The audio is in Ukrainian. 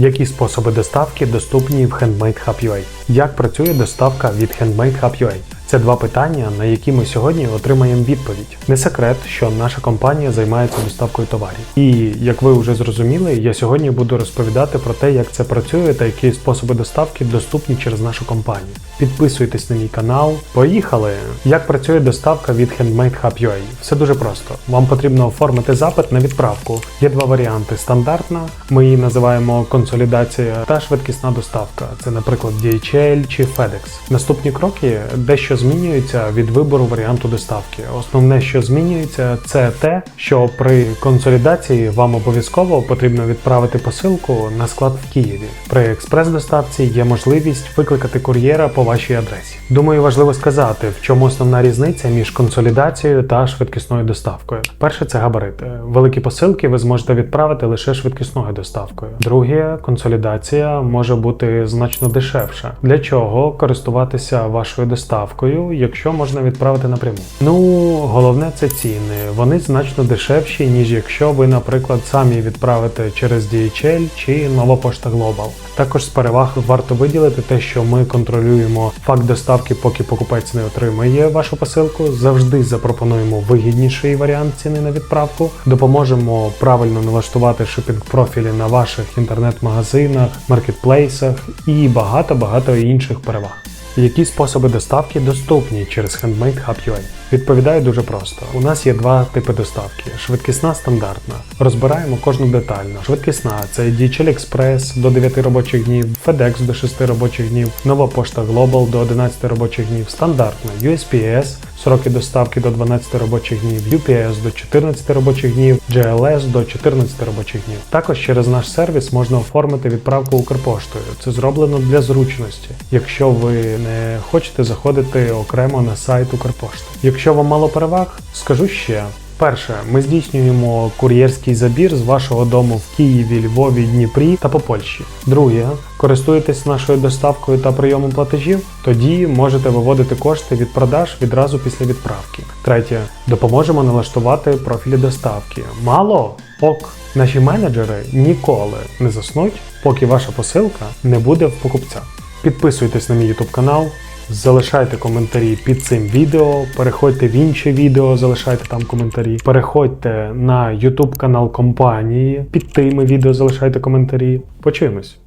Які способи доставки доступні в Handmade Hub UA? Як працює доставка від Handmade Hub UA? Це два питання, на які ми сьогодні отримаємо відповідь. Не секрет, що наша компанія займається доставкою товарів. І як ви вже зрозуміли, я сьогодні буду розповідати про те, як це працює та які способи доставки доступні через нашу компанію. Підписуйтесь на мій канал. Поїхали! Як працює доставка від Handmade Hub UA? Все дуже просто. Вам потрібно оформити запит на відправку. Є два варіанти: стандартна, ми її називаємо консолідація, та швидкісна доставка. Це, наприклад, DHL чи FedEx. Наступні кроки дещо змінюються від вибору варіанту доставки. Основне, що змінюється, це те, що при консолідації вам обов'язково потрібно відправити посилку на склад в Києві. При експрес-доставці є можливість викликати кур'єра по вашій адресі. Думаю, важливо сказати, в чому основна різниця між консолідацією та швидкісною доставкою. Перше це габарити. Великі посилки ви зможете відправити лише швидкісною доставкою. Друге, консолідація може бути значно дешевша. Для чого користуватися вашою доставкою, якщо можна відправити напряму? Ну, головне це ціни. Вони значно дешевші, ніж якщо ви, наприклад, самі відправите через DHL чи Нова Пошта Global. Також з переваг варто виділити те, що ми контролюємо факт доставки, поки покупець не отримає вашу посилку. Завжди запропонуємо вигідніший варіант ціни на відправку. Допоможемо правильно налаштувати шипінг профілі на ваших інтернет-магазинах, маркетплейсах і багато-багато інших переваг. Які способи доставки доступні через Handmade Hub? Відповідаю дуже просто. У нас є два типи доставки: швидкісна стандартна. Розбираємо кожну детально. Швидкісна це DHL Express до 9 робочих днів, FedEx до 6 робочих днів, нова пошта Global до 11 робочих днів, стандартна USPS, сроки доставки до 12 робочих днів, UPS до 14 робочих днів, GLS до 14 робочих днів. Також через наш сервіс можна оформити відправку Укрпоштою. Це зроблено для зручності, якщо ви не хочете заходити окремо на сайт Укрпошти. Якщо вам мало переваг, скажу ще. Перше, ми здійснюємо кур'єрський забір з вашого дому в Києві, Львові, Дніпрі та по Польщі. Друге, користуєтесь нашою доставкою та прийомом платежів, тоді можете виводити кошти від продаж відразу після відправки. Третє, допоможемо налаштувати профілі доставки. Мало? Ок. Наші менеджери ніколи не заснуть, поки ваша посилка не буде в покупця. Підписуйтесь на мій YouTube канал, залишайте коментарі під цим відео, переходьте в інші відео, залишайте там коментарі. Переходьте на YouTube канал компанії, під тими відео залишайте коментарі. Почуємось!